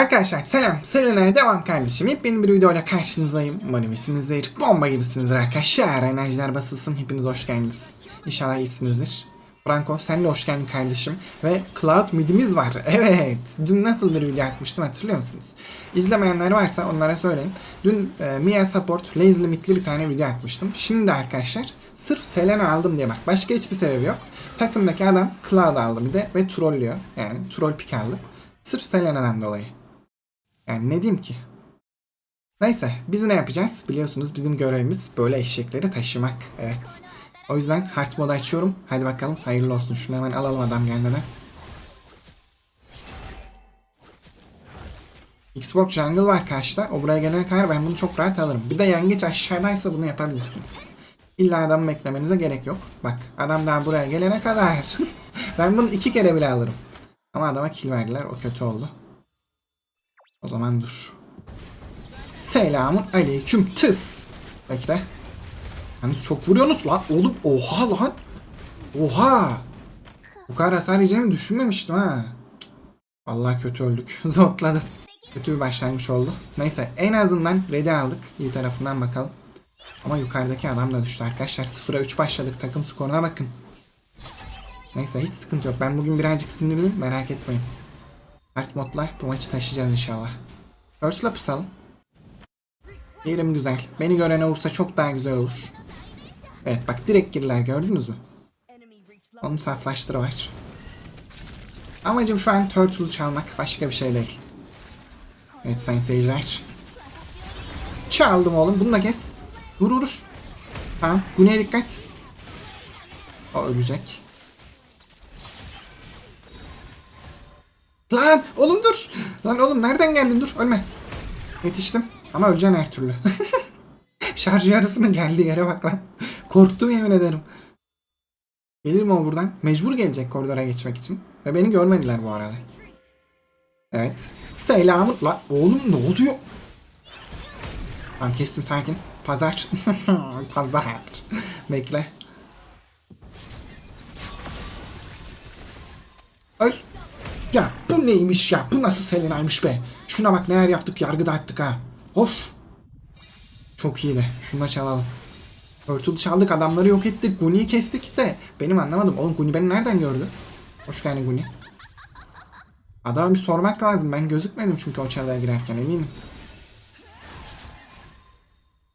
Arkadaşlar selam. Selena'ya devam kardeşim. Yepyeni bir videoyla karşınızdayım. Umarım iyisinizdir. Bomba gibisiniz arkadaşlar. Enerjiler basılsın. Hepiniz hoş geldiniz. İnşallah iyisinizdir. Franco sen de hoş geldin kardeşim. Ve Cloud midimiz var. Evet. Dün nasıl bir video atmıştım hatırlıyor musunuz? İzlemeyenler varsa onlara söyleyin. Dün e, Mia Support Lazy Limit'li bir tane video atmıştım. Şimdi de arkadaşlar sırf Selena aldım diye bak. Başka hiçbir sebebi yok. Takımdaki adam Cloud aldı bir de ve trollüyor. Yani troll pick aldı. Sırf Selena'dan dolayı. Yani ne diyeyim ki? Neyse biz ne yapacağız? Biliyorsunuz bizim görevimiz böyle eşekleri taşımak. Evet. O yüzden hard modu açıyorum. Hadi bakalım hayırlı olsun. Şunu hemen alalım adam gelmeden. Xbox Jungle var karşıda. O buraya gelene kadar ben bunu çok rahat alırım. Bir de yengeç aşağıdaysa bunu yapabilirsiniz. İlla adamı beklemenize gerek yok. Bak adam daha buraya gelene kadar. ben bunu iki kere bile alırım. Ama adama kill verdiler. O kötü oldu. O zaman dur. Selamun aleyküm tıs. Bekle. Yalnız çok vuruyorsunuz lan. Oğlum oha lan. Oha. Bu kadar hasar yiyeceğimi düşünmemiştim ha. Vallahi kötü öldük. Zokladım. Kötü bir başlangıç oldu. Neyse en azından ready aldık. İyi tarafından bakalım. Ama yukarıdaki adam da düştü arkadaşlar. 0'a 3 başladık. Takım skoruna bakın. Neyse hiç sıkıntı yok. Ben bugün birazcık sinirliyim. Merak etmeyin. Art modla bu maçı taşıyacağız inşallah. First'la pusalım. Yerim güzel. Beni gören olursa çok daha güzel olur. Evet bak direkt girdiler gördünüz mü? Onun saflaştırı var. Amacım şu an Turtle'u çalmak. Başka bir şey değil. Evet sayın seyirciler. Çaldım oğlum. Bunu da kes. Vur vur. Tamam. Güney'e dikkat. O ölecek. Lan oğlum dur. Lan oğlum nereden geldin dur ölme. Yetiştim ama öleceksin her türlü. Şarj yarısının geldiği yere bak lan. Korktum yemin ederim. Gelir mi o buradan? Mecbur gelecek koridora geçmek için. Ve beni görmediler bu arada. Evet. Selamın. Lan oğlum ne oluyor? Tamam kestim sakin. Pazar. Pazar. Bekle. Öl. Ya bu neymiş ya? Bu nasıl Selena'ymış be? Şuna bak neler yaptık yargıda attık ha. Of. Çok iyiydi. Şunu da çalalım. Turtle çaldık adamları yok ettik. Guni'yi kestik de. Benim anlamadım. Oğlum Guni beni nereden gördü? Hoş geldin Guni. Adama bir sormak lazım. Ben gözükmedim çünkü o çalıya girerken eminim.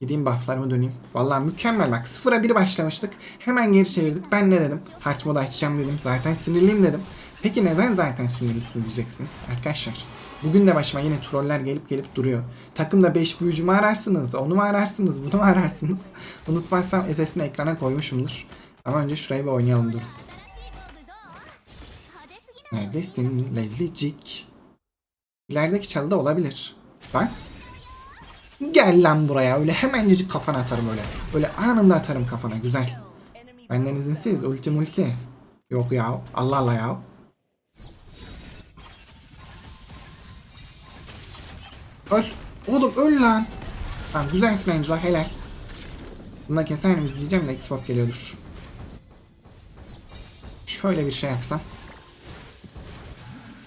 Gideyim bufflarıma döneyim. Vallahi mükemmel bak. 0'a 1 başlamıştık. Hemen geri çevirdik. Ben ne dedim? Hard mode açacağım dedim. Zaten sinirliyim dedim. Peki neden zaten sinirlisin diyeceksiniz arkadaşlar. Bugün de başıma yine troller gelip gelip duruyor. Takımda 5 büyücü mü ararsınız, onu mu ararsınız, bunu mu ararsınız? Unutmazsam SS'ini ekrana koymuşumdur. Ama önce şurayı bir oynayalım durun. Neredesin Leslie'cik? İlerideki çalıda olabilir. Bak. Gel lan buraya. Öyle hemencecik kafana atarım öyle. Öyle anında atarım kafana. Güzel. Benden izinsiz. Ulti multi. Yok ya. Allah Allah ya. Öl. Oğlum öl lan. Tamam güzelsin Angela helal. Da keser miyiz diyeceğim de Xbox geliyordur. Şöyle bir şey yapsam.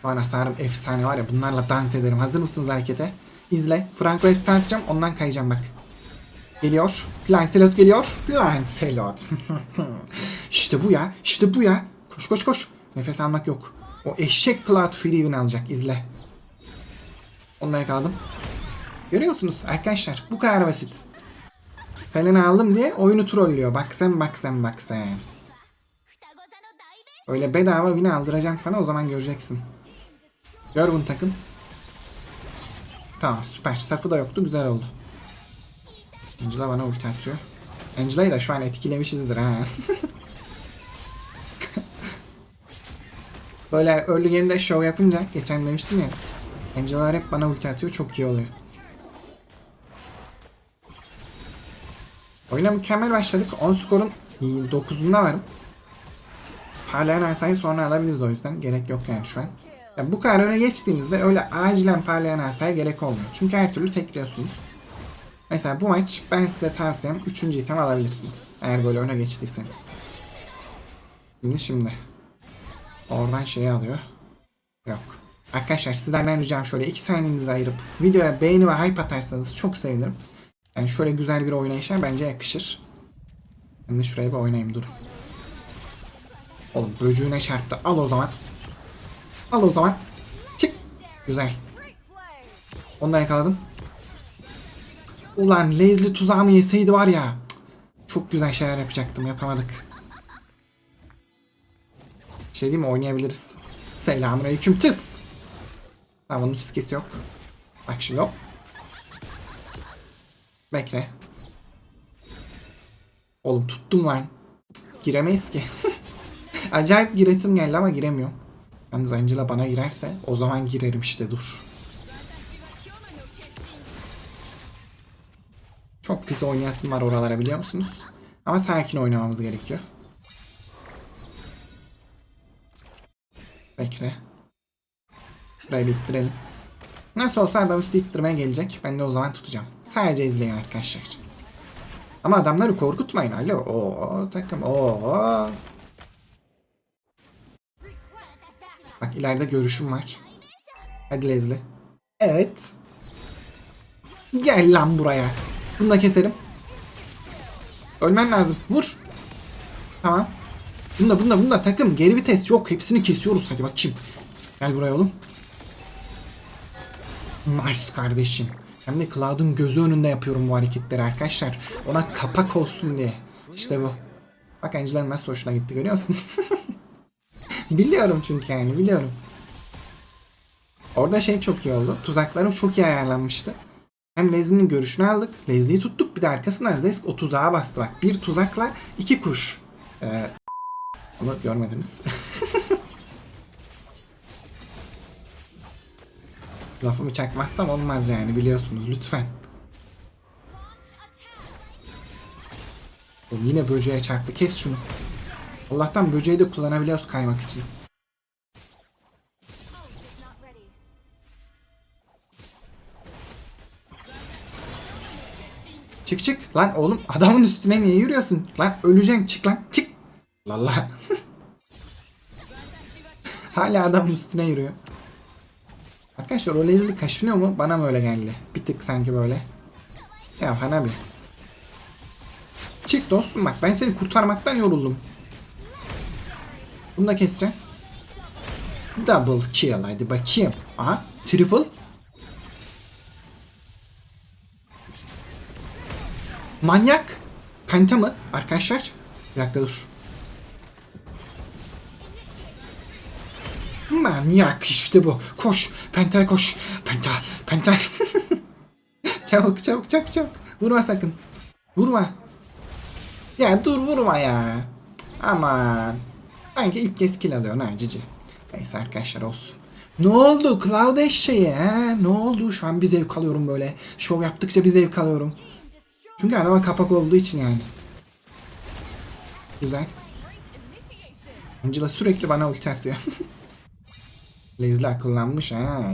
Bana hasarım efsane var ya bunlarla dans ederim. Hazır mısınız harekete? İzle. Franco'ya stun atacağım ondan kayacağım bak. Geliyor. Lancelot geliyor. Lancelot. işte bu ya. İşte bu ya. Koş koş koş. Nefes almak yok. O eşek Cloud Free'ini alacak. İzle. Ondan yakaladım. Görüyorsunuz arkadaşlar bu kadar basit. Selena aldım diye oyunu trollüyor. Bak sen bak sen bak sen. Öyle bedava win aldıracağım sana o zaman göreceksin. Gör bunu takım. Tamam süper. Safı da yoktu güzel oldu. Angela bana ulti atıyor. Angela'yı da şu an etkilemişizdir ha. Böyle early game'de show yapınca geçen demiştim ya. Angela hep bana ulti atıyor çok iyi oluyor. Oyuna mükemmel başladık. 10 skorun 9'unda varım. Parlayan asayı sonra alabiliriz o yüzden. Gerek yok yani şu an. Ya bu kadar öne geçtiğimizde öyle acilen parlayan asaya gerek olmuyor. Çünkü her türlü tekliyorsunuz. Mesela bu maç ben size tavsiyem 3. item alabilirsiniz. Eğer böyle öne geçtiyseniz. Şimdi şimdi. Oradan şeyi alıyor. Yok. Arkadaşlar sizlerden ricam şöyle 2 saniyenizi ayırıp videoya beğeni ve hype atarsanız çok sevinirim. Yani şöyle güzel bir oynayışa bence yakışır. Ben de şuraya bir oynayayım dur. Oğlum böcüğüne çarptı. Al o zaman. Al o zaman. Çık. Güzel. Onu da yakaladım. Ulan Leslie tuzağımı yeseydi var ya. Çok güzel şeyler yapacaktım. Yapamadık. Şey değil mi? Oynayabiliriz. Selamünaleyküm tıs. Tamam bunun fiskesi yok. Bak şimdi hop. Bekle. Oğlum tuttum lan. Giremeyiz ki. Acayip giresim geldi ama giremiyorum. Yalnız Angela bana girerse o zaman girerim işte dur. Çok pis oynayasın var oralara biliyor musunuz? Ama sakin oynamamız gerekiyor. Bekle. Burayı bittirelim. Nasıl olsa adam üstü ittirmeye gelecek. Ben de o zaman tutacağım. Sadece izleyin arkadaşlar. Ama adamları korkutmayın. Alo. Oo takım. Oo. Bak ileride görüşüm var. Hadi Leslie. Evet. Gel lan buraya. Bunu da keselim. Ölmen lazım. Vur. Tamam. Bunda bunda bunda takım. Geri vites yok. Hepsini kesiyoruz. Hadi bakayım. Gel buraya oğlum. Nice kardeşim. Hem de Cloud'un gözü önünde yapıyorum bu hareketleri arkadaşlar. Ona kapak olsun diye. İşte bu. Bak Angela'nın nasıl hoşuna gitti görüyor musun? biliyorum çünkü yani biliyorum. Orada şey çok iyi oldu. Tuzaklarım çok iyi ayarlanmıştı. Hem Leslie'nin görüşünü aldık. Leslie'yi tuttuk. Bir de arkasından Zesk o tuzağa bastı bak. Bir tuzakla iki kuş. Ee, onu görmediniz. Lafımı çakmazsam olmaz yani biliyorsunuz lütfen. Oğlum yine böceğe çarptı. Kes şunu. Allah'tan böceği de kullanabiliyoruz kaymak için. Çık çık. Lan oğlum adamın üstüne niye yürüyorsun? Lan öleceksin. Çık lan. Çık. Lalla. Hala adamın üstüne yürüyor. Arkadaşlar o Leslie kaşınıyor mu? Bana mı öyle geldi? Bir tık sanki böyle. Ya Hanabi. Çık dostum bak ben seni kurtarmaktan yoruldum. Bunu da keseceğim. Double kill hadi bakayım. Aha triple. Manyak. Penta mı? Arkadaşlar. Bir dakika dur. Manyak işte bu. Koş. Penta koş. Penta. Penta. çabuk çabuk çabuk çabuk. Vurma sakın. Vurma. Ya dur vurma ya. Aman. Sanki ilk kez kill alıyor ha cici. Neyse arkadaşlar olsun. Ne oldu Cloud eşeği he? Ne oldu? Şu an bir zevk alıyorum böyle. Şov yaptıkça bir zevk alıyorum. Çünkü adama kapak olduğu için yani. Güzel. Angela sürekli bana ulti atıyor. Leslie akıllanmış ha.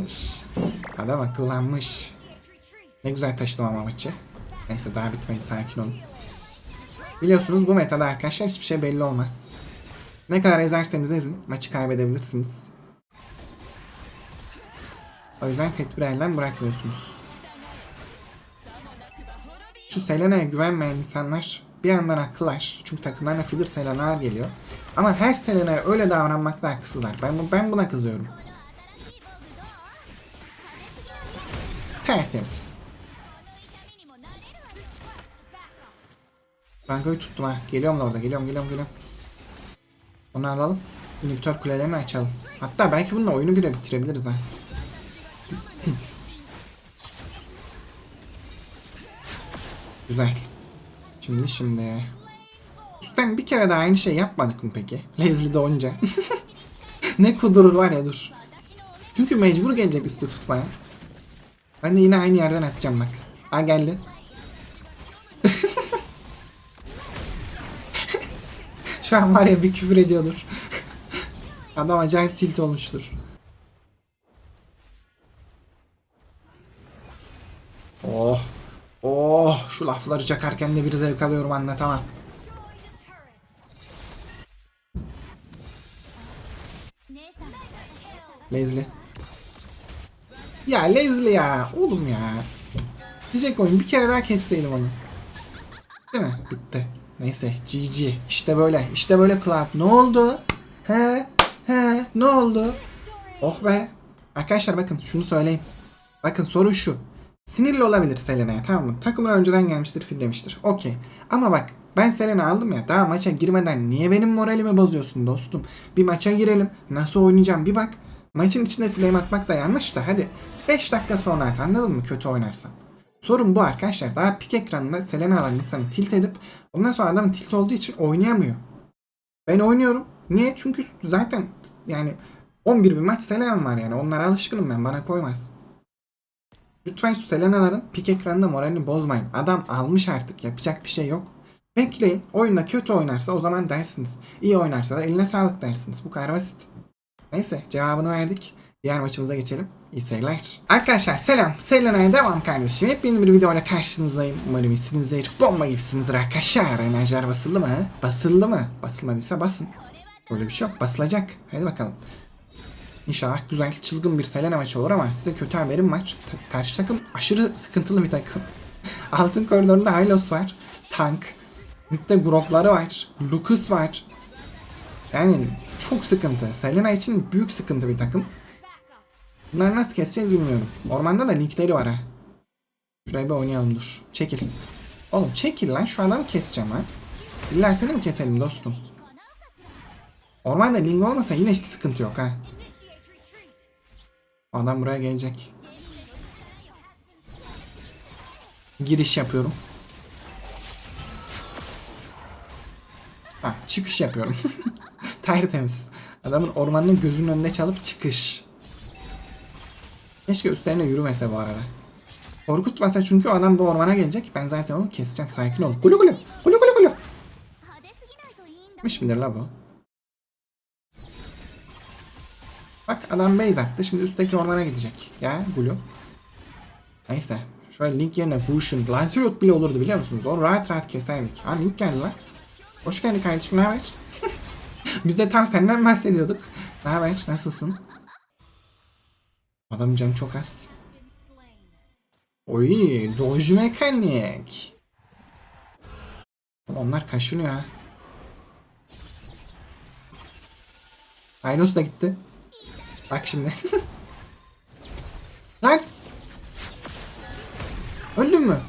Adam akıllanmış. Ne güzel taşıdım ama maçı. Neyse daha bitmedi sakin olun. Biliyorsunuz bu metada arkadaşlar hiçbir şey belli olmaz. Ne kadar ezerseniz ezin maçı kaybedebilirsiniz. O yüzden tedbir elden bırakmıyorsunuz. Şu Selena'ya güvenmeyen insanlar bir yandan haklılar. Çünkü takımlarına filler Selena'lar geliyor. Ama her Selena'ya öyle davranmakta haksızlar. Ben, ben buna kızıyorum. Tertemiz. Franco'yu tuttum ha. Geliyorum da orada. Geliyorum geliyorum geliyorum. Onu alalım. İnhibitör kulelerini açalım. Hatta belki bununla oyunu bile bitirebiliriz ha. Güzel. Şimdi şimdi. Üstten bir kere daha aynı şey yapmadık mı peki? Leslie doğunca. ne kudurur var ya dur. Çünkü mecbur gelecek üstü tutmaya. Ben de yine aynı yerden atacağım bak. Ha geldi. Şu an var ya bir küfür ediyordur. Adam acayip tilt olmuştur. Oh. Oh. Şu lafları çakarken de bir zevk alıyorum anlatamam. Leslie. Ya Leslie ya. Oğlum ya. Diyecek oyun bir kere daha kesseydim onu. Değil mi? Bitti. Neyse GG. İşte böyle. İşte böyle Cloud. Ne oldu? He? He? Ne oldu? Oh be. Arkadaşlar bakın şunu söyleyeyim. Bakın soru şu. Sinirli olabilir Selena'ya tamam mı? Takımına önceden gelmiştir fil demiştir. Okey. Ama bak ben Selena aldım ya daha maça girmeden niye benim moralimi bozuyorsun dostum? Bir maça girelim. Nasıl oynayacağım bir bak. Maçın içinde flame atmak da yanlış da hadi 5 dakika sonra at anladın mı kötü oynarsan. Sorun bu arkadaşlar. Daha pik ekranında Selena alan insanı tilt edip ondan sonra adam tilt olduğu için oynayamıyor. Ben oynuyorum. Niye? Çünkü zaten yani 11 bir maç Selena'm var yani. Onlara alışkınım ben. Bana koymaz. Lütfen şu Selena'ların pik ekranında moralini bozmayın. Adam almış artık. Yapacak bir şey yok. Bekleyin. Oyunda kötü oynarsa o zaman dersiniz. İyi oynarsa da eline sağlık dersiniz. Bu kadar basit. Neyse cevabını verdik. Diğer maçımıza geçelim. İyi seyirler. Arkadaşlar selam. Selena'ya devam kardeşim. Hep yeni bir videoyla karşınızdayım. Umarım iyisinizdir. Bomba gibisinizdir arkadaşlar. Enerjiler basıldı mı? Basıldı mı? Basılmadıysa basın. Böyle bir şey yok. Basılacak. Hadi bakalım. İnşallah güzel çılgın bir Selena maçı olur ama size kötü haberim var. Ta- Karşı takım aşırı sıkıntılı bir takım. Altın koridorunda Hylos var. Tank. Mid'de Grok'ları var. Lucas var. Yani çok sıkıntı. Selena için büyük sıkıntı bir takım. Bunları nasıl keseceğiz bilmiyorum. Ormanda da linkleri var ha. Şuraya bir oynayalım dur. Çekil. Oğlum çekil lan şu adamı keseceğim ha. İlla seni mi keselim dostum? Ormanda link olmasa yine hiç sıkıntı yok ha. Adam buraya gelecek. Giriş yapıyorum. Ha, çıkış yapıyorum. Tertemiz. Adamın ormanının gözünün önüne çalıp çıkış. Keşke üstlerine yürümese bu arada. Korkutmasa çünkü adam bu ormana gelecek. Ben zaten onu keseceğim. Sakin ol. Gulu gulu. Gulu gulu gulu. Miş midir la bu? Bak adam base attı. Şimdi üstteki ormana gidecek. Ya Gulu. Neyse. Şöyle Link yerine Bushin, Lancelot bile olurdu biliyor musunuz? O rahat rahat keserdik. Ha Link geldi lan. Hoş geldin kardeşim. Ne haber? Biz de tam senden bahsediyorduk. Ne haber? Nasılsın? Adamın canı çok az. Oy, Doge mekanik. Onlar kaşınıyor ha. Aynos da gitti. Bak şimdi. Lan! Öldün mü?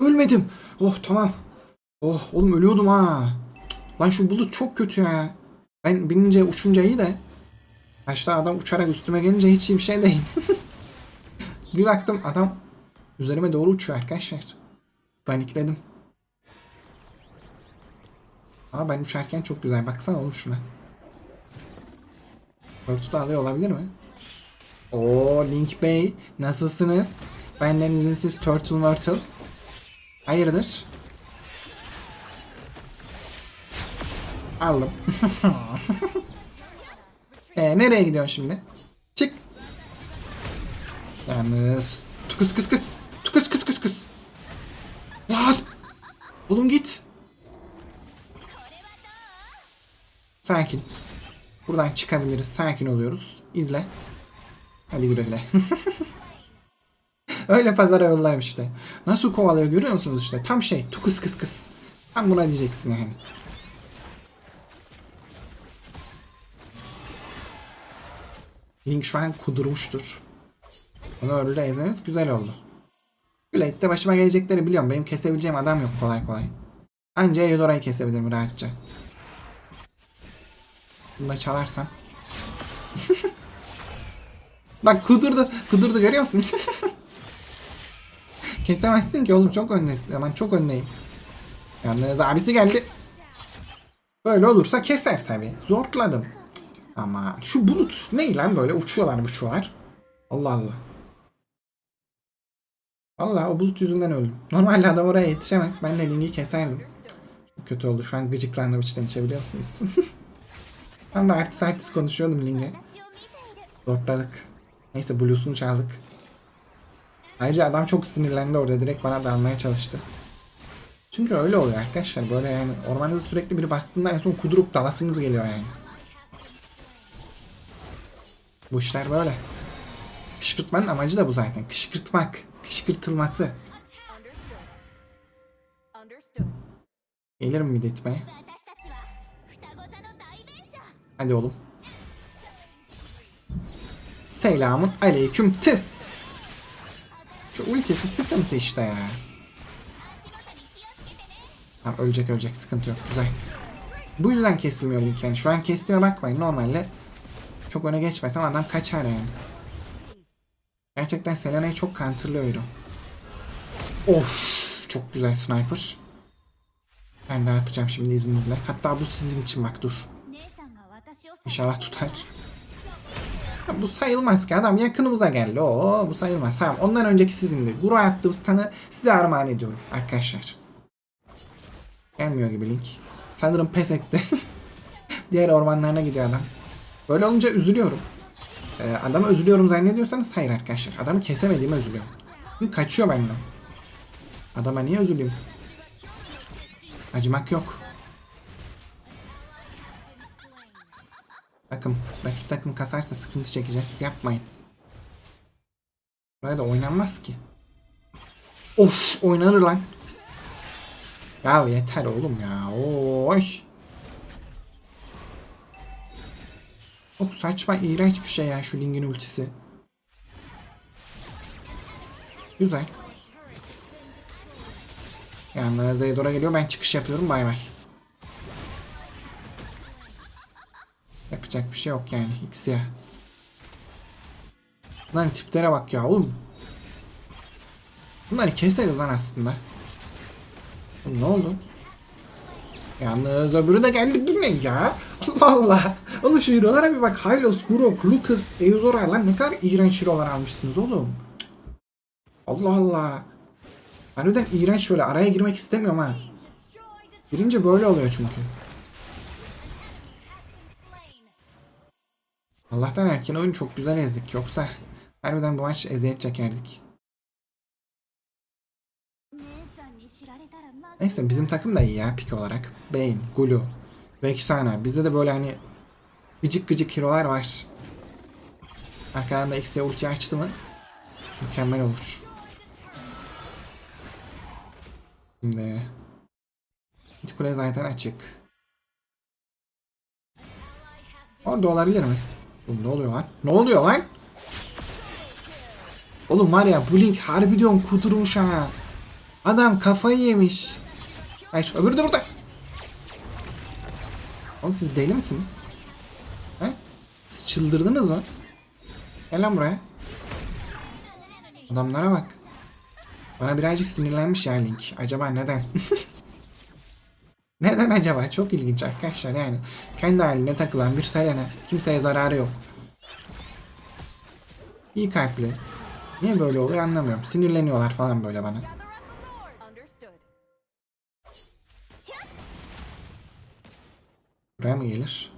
Ölmedim. Oh tamam. Oh oğlum ölüyordum ha. Lan şu bulut çok kötü ya. Ben binince uçunca iyi de. Başta adam uçarak üstüme gelince hiç iyi bir şey değil. bir baktım adam üzerime doğru uçuyor arkadaşlar. Panikledim. Ama ben uçarken çok güzel. Baksana oğlum şuna. Turtle da olabilir mi? Oo Link Bey nasılsınız? Benden izinsiz Turtle Myrtle. Hayırdır? Aldım. e, nereye gidiyorsun şimdi? Çık. Yalnız. Kıs kıs kıs. Kıs kıs kıs kıs. Lan. Oğlum git. Sakin. Buradan çıkabiliriz. Sakin oluyoruz. İzle. Hadi güle güle. Öyle pazara yollarım işte. Nasıl kovalıyor görüyor musunuz işte? Tam şey. Tukus kıs kıs. Tam buna diyeceksin yani. Link şu an kudurmuştur. Onu öyle ezmemiz güzel oldu. Blade'de başıma gelecekleri biliyorum. Benim kesebileceğim adam yok kolay kolay. Anca Eudora'yı kesebilirim rahatça. Bunu da çalarsam. Bak kudurdu. Kudurdu görüyor musun? Kesemezsin ki oğlum çok öndesin. Aman çok öndeyim. Yalnız abisi geldi. Böyle olursa keser tabi. Zorladım. Ama şu bulut ne lan böyle uçuyorlar uçuyorlar. Allah Allah. Allah o bulut yüzünden öldüm. Normalde adam oraya yetişemez. Ben de lingi keserdim. Çok kötü oldu. Şu an gıcık randevuçtan içebiliyor musunuz? ben de artist artist konuşuyordum linge. Zortladık. Neyse blues'unu çaldık. Ayrıca adam çok sinirlendi orada. Direkt bana dalmaya çalıştı. Çünkü öyle oluyor arkadaşlar. Böyle yani ormanda sürekli biri bastığında en son kudurup dalasınız geliyor yani. Bu işler böyle. Kışkırtmanın amacı da bu zaten. Kışkırtmak. Kışkırtılması. Gelirim bir de itmeye. Hadi oğlum. Selamun aleyküm tıs. Şu ultisi sıkıntı işte ya. Tamam ölecek ölecek sıkıntı yok güzel. Bu yüzden kesilmiyor Link yani. Şu an kestiğime bakmayın normalde çok öne geçmesem adam kaçar yani. Gerçekten Selena'yı çok counterlıyordu. Of çok güzel sniper. Ben de atacağım şimdi izninizle. Hatta bu sizin için bak dur. İnşallah tutar. Bu sayılmaz ki adam yakınımıza geldi. Oo bu sayılmaz. Tamam ondan önceki sizinle Guru attığımız tanı size armağan ediyorum arkadaşlar. Gelmiyor gibi Link. Sanırım pes etti. Diğer ormanlarına gidiyor adam. Böyle olunca üzülüyorum. Ee, adamı üzülüyorum zannediyorsanız hayır arkadaşlar. Adamı kesemediğime üzülüyorum. Çünkü kaçıyor benden. Adama niye üzüleyim? Acımak yok. Bakın rakip takım kasarsa sıkıntı çekeceğiz. Yapmayın. Buraya da oynanmaz ki. Of oynanır lan. Ya yeter oğlum ya. Oy. Çok saçma iğrenç bir şey ya şu Ling'in ultisi. Güzel. Yani Zeydor'a geliyor ben çıkış yapıyorum bay bay. Yapacak bir şey yok yani. X ya. Lan tiplere bak ya oğlum. Bunları keseriz lan aslında. Oğlum ne oldu? Yalnız öbürü de geldi bu ne ya? Valla. Oğlum şu hero'lara bir bak. Hylos, Gurok, Lucas, Eudora lan ne kadar iğrenç hero'lar almışsınız oğlum. Allah Allah. ben Harbiden iğrenç şöyle. Araya girmek istemiyorum ha. Girince böyle oluyor çünkü. Allah'tan erken oyun çok güzel ezdik. Yoksa harbiden bu maç eziyet çekerdik. Neyse bizim takım da iyi ya pik olarak. Bane, Gulu, Vexana. Bizde de böyle hani gıcık gıcık hero'lar var. Arkadan da X'e ulti açtı mı mükemmel olur. Şimdi Mid kule zaten açık. Orada olabilir mi? Oğlum ne oluyor lan? Ne oluyor lan? Oğlum var ya bu link harbi diyorum kudurmuş ha. Adam kafayı yemiş. Ay şu öbürü de burada. Oğlum siz deli misiniz? He? Siz çıldırdınız mı? Gel lan buraya. Adamlara bak. Bana birazcık sinirlenmiş ya Link. Acaba neden? neden acaba? Çok ilginç arkadaşlar yani. Kendi haline takılan bir Selena. Kimseye zararı yok. İyi kalpli. Niye böyle oluyor anlamıyorum. Sinirleniyorlar falan böyle bana. Buraya mı gelir?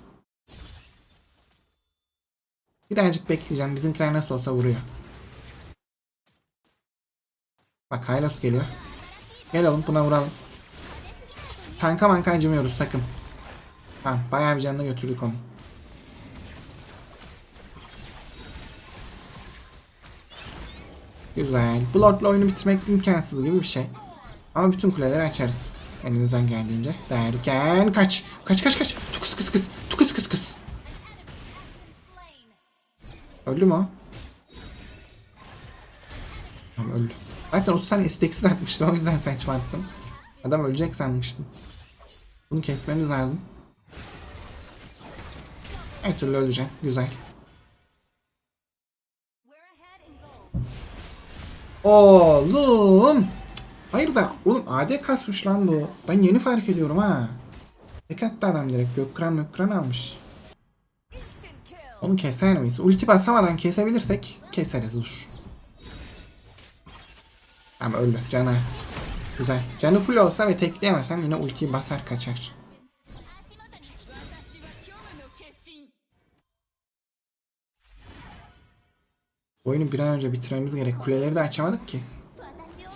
Birazcık bekleyeceğim. Bizimkiler nasıl olsa vuruyor. Bak Hylos geliyor. Gel oğlum buna vuralım. Tanka manka acımıyoruz takım. Tamam bayağı bir canını götürdük onu. Güzel. Blood'la oyunu bitirmek imkansız gibi bir şey. Ama bütün kuleleri açarız. Elimizden geldiğince. Derken kaç. Kaç kaç kaç. Tukus kıs kıs. Tukus kıs kıs. Öldü mü o? Tamam öldü. Zaten 30 tane isteksiz atmıştım o yüzden saçma attım. Adam ölecek sanmıştım. Bunu kesmemiz lazım. Her türlü öleceğim. Güzel. Oğlum. Hayır da oğlum AD kasmış lan bu. Ben yeni fark ediyorum ha. Tek adam direkt. Gökkıran mökkıran almış. Onu keser miyiz? Ulti basamadan kesebilirsek keseriz dur. Ama öldü. Can az. Güzel. Canı full olsa ve tekleyemezsem yine ultiyi basar kaçar. Oyunu bir an önce bitirmemiz gerek. Kuleleri de açamadık ki.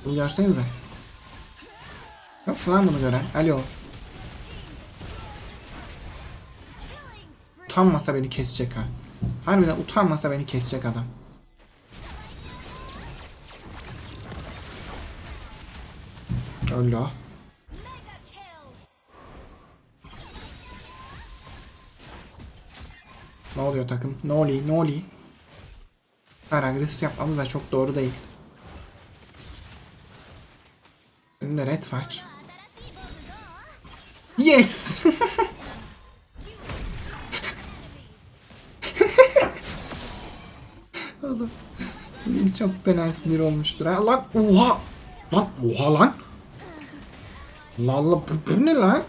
Bunu görsenize. Yok lan bunu gören. Alo. utanmasa beni kesecek ha. Harbiden utanmasa beni kesecek adam. Öldü. Ne oluyor takım? Ne oluyor? Ne oluyor? Karagris yapmamız da çok doğru değil. Önünde red var. Yes! adam. Çok fena sinir olmuştur. Ha, lan oha. Lan oha lan. Lalla bu, bu ne lan?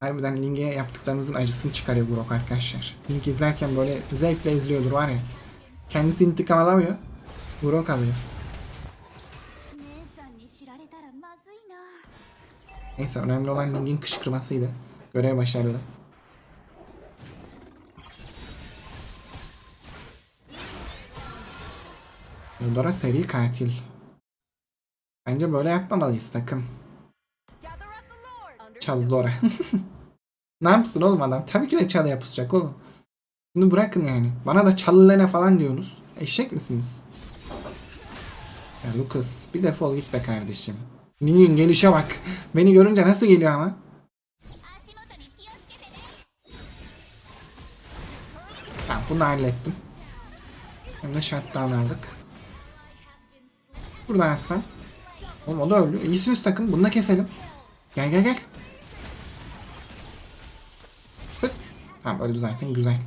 Harbiden Ling'e yaptıklarımızın acısını çıkarıyor Brock arkadaşlar. Ling izlerken böyle zevkle izliyordur var ya. Kendisi intikam alamıyor. Brock alıyor. Neyse önemli olan Ling'in kışkırmasıydı. Görev başarılı. Eudora seri katil. Bence böyle yapmamalıyız takım. Çal Dora. ne yapsın oğlum adam? Tabii ki de çalıya pusacak oğlum. Bunu bırakın yani. Bana da çalılene falan diyorsunuz. Eşek misiniz? Ya Lucas bir defol git be kardeşim. Ning'in gelişe bak. Beni görünce nasıl geliyor ama? Tamam bunu hallettim. Hem de şarttan aldık. Buradan atsan. Oğlum o da öldü. İyisiniz takım. Bunu da keselim. Gel gel gel. Pıt. Tamam öldü zaten. Güzel.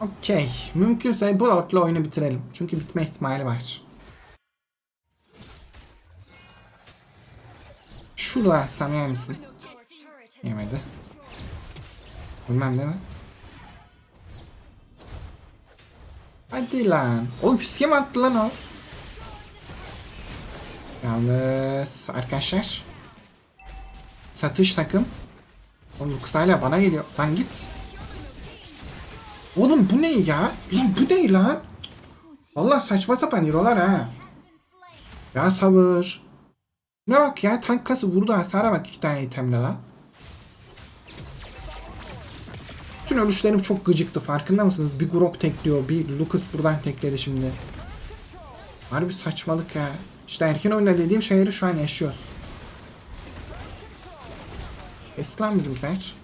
Okey. Mümkünse bu lordla oyunu bitirelim. Çünkü bitme ihtimali var. Şurada atsam yer misin? Yemedi. Bilmem değil mi? Hadi lan. Oğlum fiske mi attı lan o? Yalnız arkadaşlar. Satış takım. Oğlum hala bana geliyor. Lan git. Oğlum bu ne ya? Lan bu ne lan? Vallahi saçma sapan hero'lar ha. Ya sabır. Ne bak ya tank kası vurdu hasara bak iki tane itemle lan. Bütün ölüşlerim çok gıcıktı farkında mısınız? Bir Grok tekliyor, bir Lucas buradan tekledi şimdi. Harbi saçmalık ya. İşte erken oyunda dediğim şeyleri şu an yaşıyoruz. Eski lan bizimkiler.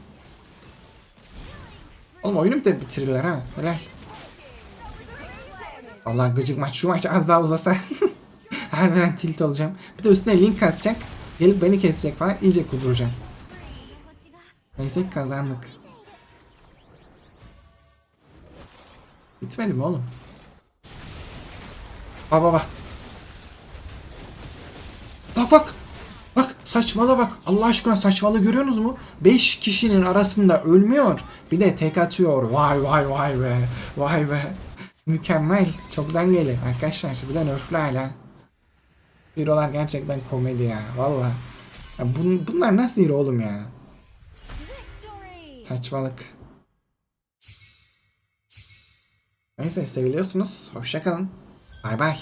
Oğlum oyunu de bitirirler ha. Helal. Vallahi gıcık maç. Şu maç az daha uzasa. Harbiden tilt olacağım. Bir de üstüne link kasacak. Gelip beni kesecek falan. iyice kuduracağım. Neyse kazandık. Bitmedi mi oğlum? Bak bak bak. Bak bak. Bak saçmala bak. Allah aşkına saçmalı görüyorsunuz mu? 5 kişinin arasında ölmüyor. Bir de tek atıyor. Vay vay vay be. Vay be. Mükemmel. Çok dengeli. Arkadaşlar bir de nerfli hala. Hero'lar gerçekten komedi ya. Valla. Bun, bunlar nasıl hero oğlum ya? Saçmalık. Neyse seviliyorsunuz. Hoşçakalın. Bay bay.